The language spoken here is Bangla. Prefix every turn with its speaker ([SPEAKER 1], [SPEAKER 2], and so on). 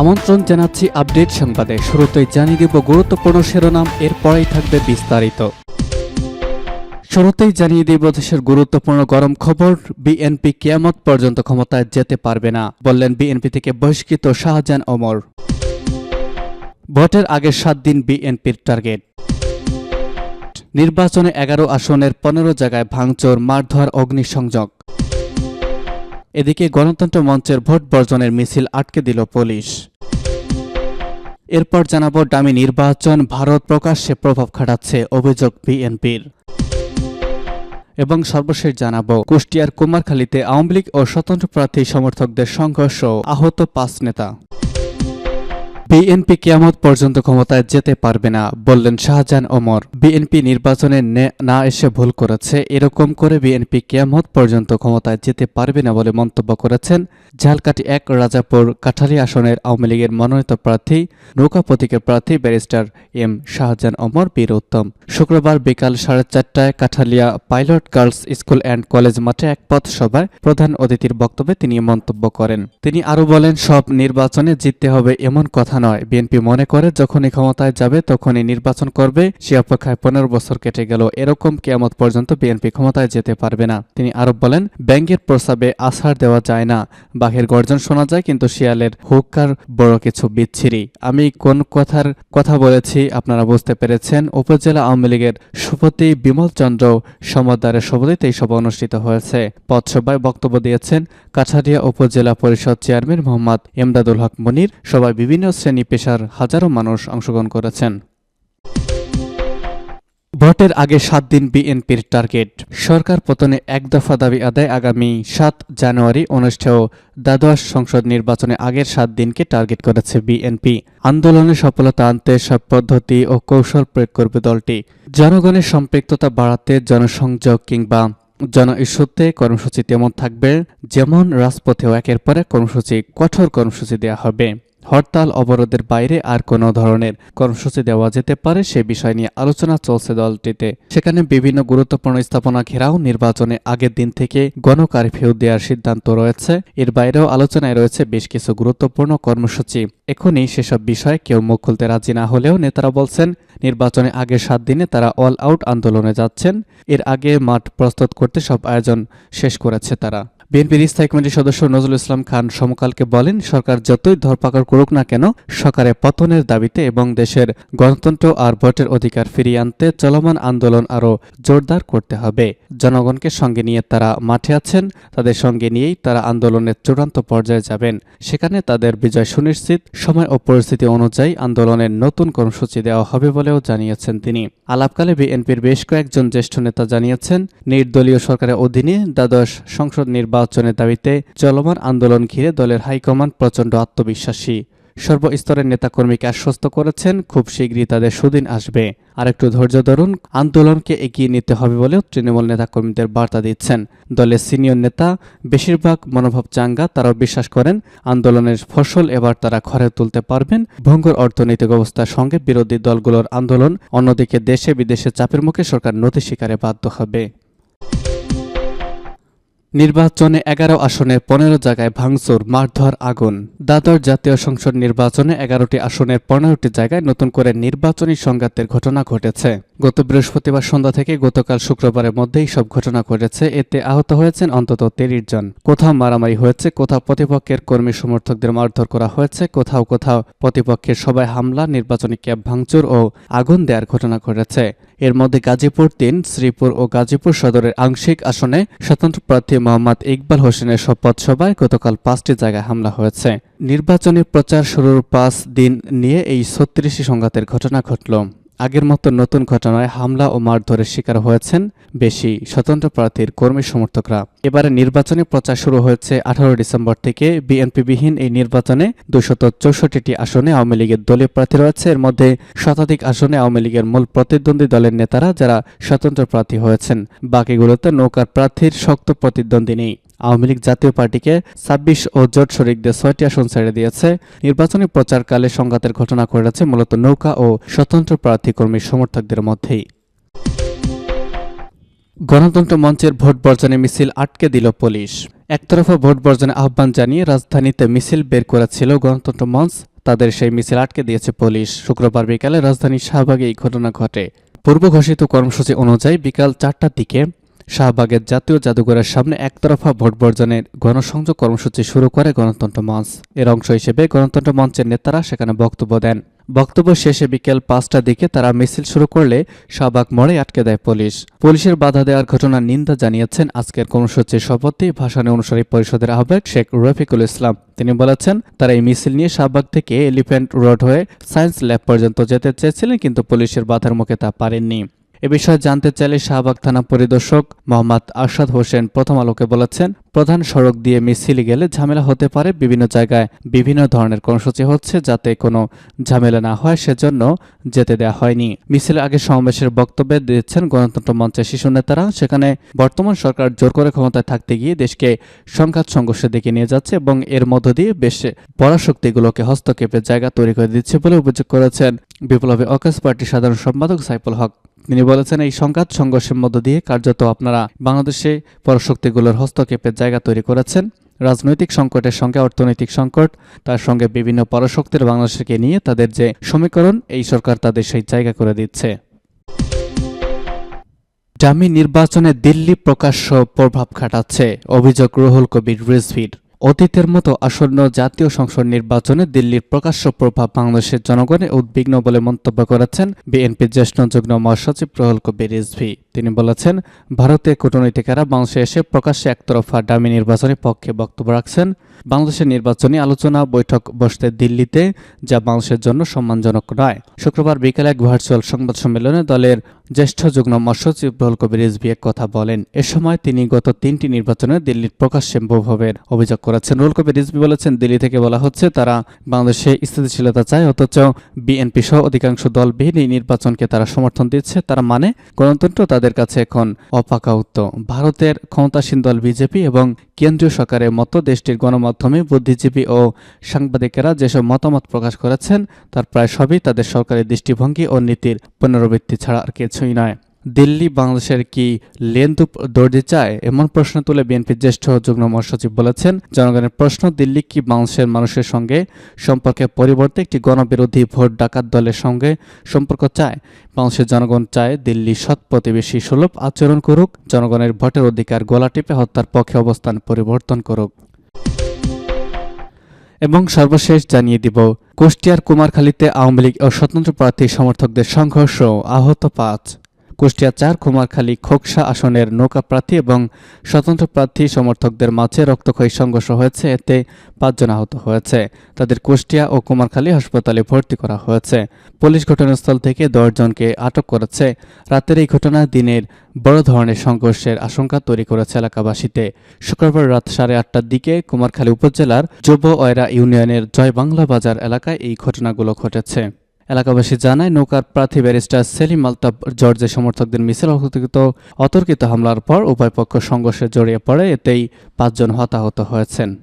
[SPEAKER 1] আমন্ত্রণ জানাচ্ছি আপডেট সংবাদে। শুরুতেই জানিয়ে দেব গুরুত্বপূর্ণ শিরোনাম, এরপরেই থাকবে বিস্তারিত। শুরুতেই জানিয়ে দিব দেশের গুরুত্বপূর্ণ গরম খবর, বিএনপি কেয়ামত পর্যন্ত ক্ষমতায় যেতে পারবে না, বললেন বিএনপি থেকে বহিষ্কৃত শাহজাহান ওমর। ভোটের আগের সাত দিন বিএনপির টার্গেট। নির্বাচনে এগারো আসনের পনেরো জায়গায় ভাঙচুর, মারধর, অগ্নিসংযোগ। এদিকে গণতন্ত্র মঞ্চের ভোট বর্জনের মিছিল আটকে দিল পুলিশ। এরপর জানাব ডামি নির্বাচন, ভারত প্রকাশ্যে প্রভাব খাটাচ্ছে, অভিযোগ বিএনপির। এবং সর্বশেষ জানাব, কুষ্টিয়ার কুমারখালীতে আওয়ামী লীগ ও স্বতন্ত্র প্রার্থী সমর্থকদের সংঘর্ষ, আহত পাঁচ নেতা। বিএনপি কেয়ামত পর্যন্ত ক্ষমতায় যেতে পারবে না, বললেন শাহজাহান ওমর। বিএনপি নির্বাচনে না এসে ভুল করেছে, এরকম করে বিএনপি কেয়ামত পর্যন্ত ক্ষমতায় যেতে পারবে না বলে মন্তব্য করেছেন ঝালকাঠি এক রাজাপুর কাঠালি আসনের আওয়ামী লীগের মনোনীত প্রার্থী, নৌকা প্রতীকের প্রার্থী ব্যারিস্টার এম শাহজাহান ওমর বীর উত্তম। শুক্রবার বিকাল সাড়ে চারটায় Kathalia pilot girls school and college মাঠে এক পথ সভায় প্রধান অতিথির বক্তব্যে তিনি মন্তব্য করেন। তিনি আরও বলেন, সব নির্বাচনে জিততে হবে এমন কথা নয়। বিএনপি মনে করে যখনই ক্ষমতায় যাবে, তখনই নির্বাচন করবে। সে অপেক্ষায় পনেরো বছর কেটে গেল। এরকম কেয়ামত পর্যন্ত বিএনপি ক্ষমতায় যেতে পারবে না। তিনি আরও বলেন ব্যাঙ্গের প্রস্তাবে আছাড় দেওয়া যায় না। বাঘের গর্জন শোনা যায়, কিন্তু শিয়ালের হুক্কার বড় কিছু বিচ্ছিরি। আমি কোন কথার কথা বলেছি আপনারা বুঝতে পেরেছেন। উপজেলা আওয়ামী লীগের সুপতি বিমল চন্দ্র সমদ্দারের সভাপতিতে এই সভা অনুষ্ঠিত হয়েছে। পথসভায় বক্তব্য দিয়েছেন কাছাড়িয়া উপজেলা পরিষদ চেয়ারম্যান মোহাম্মদ এমদাদুল হক মনির। সভায় বিভিন্ন শ্রেণি পেশার হাজারো মানুষ অংশগ্রহণ করেছেন। ভোটের আগে সাত দিন বিএনপির টার্গেট। সরকার পতনে এক দফা দাবি আদায় আগামী সাত জানুয়ারি অনুষ্ঠেয় দ্বাদশ সংসদ নির্বাচনে আগের সাত দিনকে টার্গেট করেছে বিএনপি। আন্দোলনে সফলতা আনতে সব পদ্ধতি ও কৌশল প্রয়োগ করবে দলটি। জনগণের সম্পৃক্ততা বাড়াতে জনসংযোগ কিংবা জন ইস্যুতে কর্মসূচি তেমন থাকবে, যেমন রাজপথেও একের পর এক কর্মসূচি, কঠোর কর্মসূচি দেওয়া হবে। হরতাল অবরোধের বাইরে আর কোনো ধরনের কর্মসূচি দেওয়া যেতে পারে সে বিষয় নিয়ে আলোচনা চলছে দলটিতে। সেখানে বিভিন্ন গুরুত্বপূর্ণ স্থাপনা ঘেরাও নির্বাচনে আগের দিন থেকে গণকারফিউ দেওয়ার সিদ্ধান্ত রয়েছে। এর বাইরেও আলোচনায় রয়েছে বেশ কিছু গুরুত্বপূর্ণ কর্মসূচি। এখনই সেসব বিষয়ে কেউ মুখ খুলতে রাজি না হলেও নেতারা বলছেন, নির্বাচনে আগে সাত দিনে তারা অল আউট আন্দোলনে যাচ্ছেন। এর আগে মাঠ প্রস্তুত করতে সব আয়োজন শেষ করেছে তারা। বিএনপির স্থায়ী কমিটির সদস্য নজরুল ইসলাম খান সমকালকে বলেন, সরকার যতই ধরপাকড় করুক না কেন, সরকারের পতনের দাবিতে এবং দেশের গণতন্ত্র আর ভোটের অধিকার ফিরিয়ে আনতে চলমান আন্দোলন আরও জোরদার করতে হবে। জনগণকে সঙ্গে নিয়ে তারা মাঠে আছেন, তাদের সঙ্গে নিয়েই তারা আন্দোলনের চূড়ান্ত পর্যায়ে যাবেন। সেখানে তাদের বিজয় সুনিশ্চিত, সময় ও পরিস্থিতি অনুযায়ী আন্দোলনের নতুন কর্মসূচি দেওয়া হবে বলেও জানিয়েছেন তিনি। আলাপকালে বিএনপির বেশ কয়েকজন জ্যেষ্ঠ নেতা জানিয়েছেন, নির্দলীয় সরকারের অধীনে দ্বাদশ সংসদ নির্বাচনের দাবিতে চলমান আন্দোলন ঘিরে দলের হাইকমান্ড প্রচণ্ড আত্মবিশ্বাসী। সর্বস্তরের নেতাকর্মীকে আশ্বস্ত করেছেন, খুব শীঘ্রই তাদের সুদিন আসবে। আর একটু ধৈর্য ধরুন, আন্দোলনকে এগিয়ে নিতে হবে বলেও তৃণমূল নেতাকর্মীদের বার্তা দিচ্ছেন। দলের সিনিয়র নেতা, বেশিরভাগ মনোভাব চাঙ্গা, তারাও বিশ্বাস করেন, আন্দোলনের ফসল এবার তারা ঘরে তুলতে পারবেন। ভঙ্গুর অর্থনৈতিক অবস্থার সঙ্গে বিরোধী দলগুলোর আন্দোলন, অন্যদিকে দেশে বিদেশে চাপের মুখে সরকার নথি শিকারে বাধ্য হবে। নির্বাচনে এগারো আসনে পনেরো জায়গায় ভাঙচুর, মারধর, আগুন। দ্বাদশ জাতীয় সংসদ নির্বাচনে এগারোটি আসনের পনেরোটি জায়গায় নতুন করে নির্বাচনী সংঘাতের ঘটনা ঘটেছে। গত বৃহস্পতিবার সন্ধ্যা থেকে গতকাল শুক্রবারের মধ্যেই সব ঘটনা ঘটেছে। এতে আহত হয়েছেন অন্তত তিরিশ জন। কোথাও মারামারি হয়েছে, কোথাও প্রতিপক্ষের কর্মী সমর্থকদের মারধর করা হয়েছে, কোথাও কোথাও প্রতিপক্ষের সবাই হামলা, নির্বাচনী ক্যাব ভাঙচুর ও আগুন দেওয়ার ঘটনা ঘটেছে। এর মধ্যে গাজীপুর তিন, শ্রীপুর ও গাজীপুর সদরের আংশিক আসনে স্বতন্ত্র প্রার্থী মোহাম্মদ ইকবাল হোসেনের শপথ সভায় গতকাল পাঁচটি জায়গায় হামলা হয়েছে। নির্বাচনী প্রচার শুরুর পাঁচ দিন নিয়ে এই ছত্রিশটি সংঘাতের ঘটনা ঘটল। আগের মতো নতুন ঘটনায় হামলা ও মারধরের শিকার হয়েছেন বেশি স্বতন্ত্র প্রার্থীর কর্মী সমর্থকরা। এবারে নির্বাচনী প্রচার শুরু হয়েছে আঠারো ডিসেম্বর থেকে। বিএনপিবিহীন এই নির্বাচনে দুশত চৌষট্টিটি আসনে আওয়ামী লীগের দলীয় প্রার্থী রয়েছে। এর মধ্যে শতাধিক আসনে আওয়ামী লীগের মূল প্রতিদ্বন্দ্বী দলের নেতারা যারা স্বতন্ত্র প্রার্থী হয়েছেন। বাকিগুলোতে নৌকার প্রার্থীর শক্ত প্রতিদ্বন্দ্বী নেই। আওয়ামী লীগ জাতীয় পার্টিকে ছাব্বিশ ও জোট শরিকদের ছয়টি আসন ছেড়ে দিয়েছে। নির্বাচনী প্রচারকালে সংঘাতের ঘটনা ঘটেছে মূলত নৌকা ও স্বতন্ত্র প্রার্থী কর্মী সমর্থকদের মধ্যেই। গণতন্ত্র মঞ্চের ভোট বর্জনে মিছিল আটকে দিল পুলিশ। একতরফা ভোট বর্জনে আহ্বান জানিয়ে রাজধানীতে মিছিল বের করেছিল গণতন্ত্র মঞ্চ। তাদের সেই মিছিল আটকে দিয়েছে পুলিশ। শুক্রবার বিকালে রাজধানীর শাহবাগে এই ঘটনা ঘটে। পূর্ব ঘোষিত কর্মসূচি অনুযায়ী বিকাল চারটার দিকে শাহবাগের জাতীয় জাদুঘরের সামনে একতরফা ভোট বর্জনের গণসংযোগ কর্মসূচি শুরু করে গণতন্ত্র মঞ্চ। এর অংশ হিসেবে গণতন্ত্র মঞ্চের নেতারা সেখানে বক্তব্য দেন। বক্তব্য শেষে বিকেল পাঁচটার দিকে তারা মিছিল শুরু করলে শাহবাগ মোড়ে আটকে দেয় পুলিশ। পুলিশের বাধা দেওয়ার ঘটনার নিন্দা জানিয়েছেন আজকের কর্মসূচির সভাপতি ভাষণে অনুসারী পরিষদের আহ্বায়ক শেখ রফিকুল ইসলাম। তিনি বলেছেন, তারা এই মিছিল নিয়ে শাহবাগ থেকে এলিফ্যান্ট রোড হয়ে সায়েন্স ল্যাব পর্যন্ত যেতে চেয়েছিলেন কিন্তু পুলিশের বাধার মুখে তা পারেননি। এ বিষয়ে জানতে চাইলে শাহবাগ থানা পরিদর্শক মোহাম্মদ আরশাদ হোসেন প্রথম আলোকে বলেছেন, প্রধান সড়ক দিয়ে মিছিল গেলে ঝামেলা হতে পারে, বিভিন্ন জায়গায় বিভিন্ন ধরনের কর্মসূচি হচ্ছে যাতে কোনো ঝামেলা না হয়, সেজন্য যেতে দেওয়া হয়নি। মিছিলের আগে সমাবেশের বক্তব্যে দিচ্ছেন গণতন্ত্র মঞ্চের শিশু নেতারা। সেখানে বর্তমান সরকার জোর করে ক্ষমতায় থাকতে গিয়ে দেশকে সংঘাত সংঘর্ষের দিকে নিয়ে যাচ্ছে এবং এর মধ্য দিয়ে বেশ পরাশক্তিগুলোকে হস্তক্ষেপের জায়গা তৈরি করে দিচ্ছে বলে অভিযোগ করেছেন। বিপ্লবী অকাশ পার্টির সাধারণ সম্পাদক সাইফুল হক। তিনি বলেছেন, এই সংঘাত সংঘর্ষের মধ্য দিয়ে কার্যত আপনারা বাংলাদেশে পরশক্তিগুলোর হস্তক্ষেপের জায়গা তৈরি করেছেন। রাজনৈতিক সংকটের সঙ্গে অর্থনৈতিক সংকট, তার সঙ্গে বিভিন্ন পরশক্তির বাংলাদেশকে নিয়ে তাদের যে সমীকরণ, এই সরকার তাদের সেই জায়গা করে দিচ্ছে। ডামি নির্বাচনে দিল্লি প্রকাশ্য প্রভাব খাটাচ্ছে, অভিযোগ রুহুল কবির রিজভির। অতীতের মতো আসন্ন জাতীয় সংসদ নির্বাচনে দিল্লির প্রকাশ্য প্রভাব বাংলাদেশের জনগণে উদ্বিগ্ন বলে মন্তব্য করেছেন বিএনপি জ্যেষ্ঠ যুগ্ম মহাসচিব প্রহল কবির রিজভি। তিনি বলেছেন, ভারতের কূটনীতিকেরা বাংলাদেশে এসে প্রকাশ্যে একতরফা ডামি নির্বাচনের পক্ষে বক্তব্য রাখছেন। বাংলাদেশের নির্বাচনী আলোচনা বৈঠক বসতে দিল্লিতে, যা বাংলাদেশের জন্য সম্মানজনক নয় শুক্রবার বিকেলে এক ভার্চুয়াল সংবাদ সম্মেলনে দলের জ্যেষ্ঠ যুগ্ম মহাসচিব রহুল কবির রিজভি এক কথা বলেন, এ সময় তিনি গত তিনটি নির্বাচনে দিল্লির প্রকাশ্যে প্রভাবের অভিযোগ করেছেন। রুহুল কবির রিজভি বলেছেন, দিল্লি থেকে বলা হচ্ছে তারা বাংলাদেশে স্থিতিশীলতা চায়, অথচ বিএনপি সহ অধিকাংশ দলবিহীন এই নির্বাচনকে তারা সমর্থন দিচ্ছে। তারা মানে গণতন্ত্র তাদের কাছে এখন অপাকাউত্ত। ভারতের ক্ষমতাসীন দল বিজেপি এবং কেন্দ্রীয় সরকারের মতো দেশটির গণমাধ্যমে বুদ্ধিজীবী ও সাংবাদিকেরা যেসব মতামত প্রকাশ করেছেন, তার প্রায় সবই তাদের সরকারের দৃষ্টিভঙ্গি ও নীতির পুনরাবৃত্তি ছাড়া আর কিছুই নয়। দিল্লি বাংলাদেশের কি লেন্দু দর্জি চায়? এমন প্রশ্ন তুলে বিএনপির জ্যেষ্ঠ যুগ্ম মহাসচিব বলেছেন, জনগণের প্রশ্ন, দিল্লি কি বাংলাদেশের মানুষের সঙ্গে সম্পর্কে পরিবর্তে একটি গণবিরোধী ভোট ডাকাত দলের সঙ্গে সম্পর্ক চায়? বাংলাদেশের জনগণ চায় দিল্লি সৎ প্রতিবেশী সুলভ আচরণ করুক, জনগণের ভোটের অধিকার গলা টিপে হত্যার পক্ষে অবস্থান পরিবর্তন করুক। এবং সর্বশেষ জানিয়ে দিব, কুষ্টিয়ার কুমারখালীতে আওয়ামী লীগ ও স্বতন্ত্র প্রার্থী সমর্থকদের সংঘর্ষ আহত পাঁচ। কুষ্টিয়া চার কুমারখালী খোকসা আসনের নৌকা প্রার্থী এবং স্বতন্ত্র প্রার্থী সমর্থকদের মাঝে রক্তক্ষয়ী সংঘর্ষ হয়েছে। এতে পাঁচজন আহত হয়েছে। তাদের কুষ্টিয়া ও কুমারখালী হাসপাতালে ভর্তি করা হয়েছে। পুলিশ ঘটনাস্থল থেকে দশজনকে আটক করেছে। রাতের এই ঘটনা দিনের বড় ধরনের সংঘর্ষের আশঙ্কা তৈরি করেছে এলাকাবাসীতে। শুক্রবার রাত সাড়ে আটটার দিকে কুমারখালী উপজেলার যুব অয়রা ইউনিয়নের জয় বাংলা বাজার এলাকায় এই ঘটনাগুলো ঘটেছে। এলাকাবাসী জানায়, নৌকার প্রার্থী ব্যারিস্টার সেলিম আলতাব জর্জের সমর্থকদের মিছিল অতর্কিত অতর্কিত হামলার পর উভয় পক্ষ সংঘর্ষে জড়িয়ে পড়ে, এতেই পাঁচজন হতাহত হয়েছেন।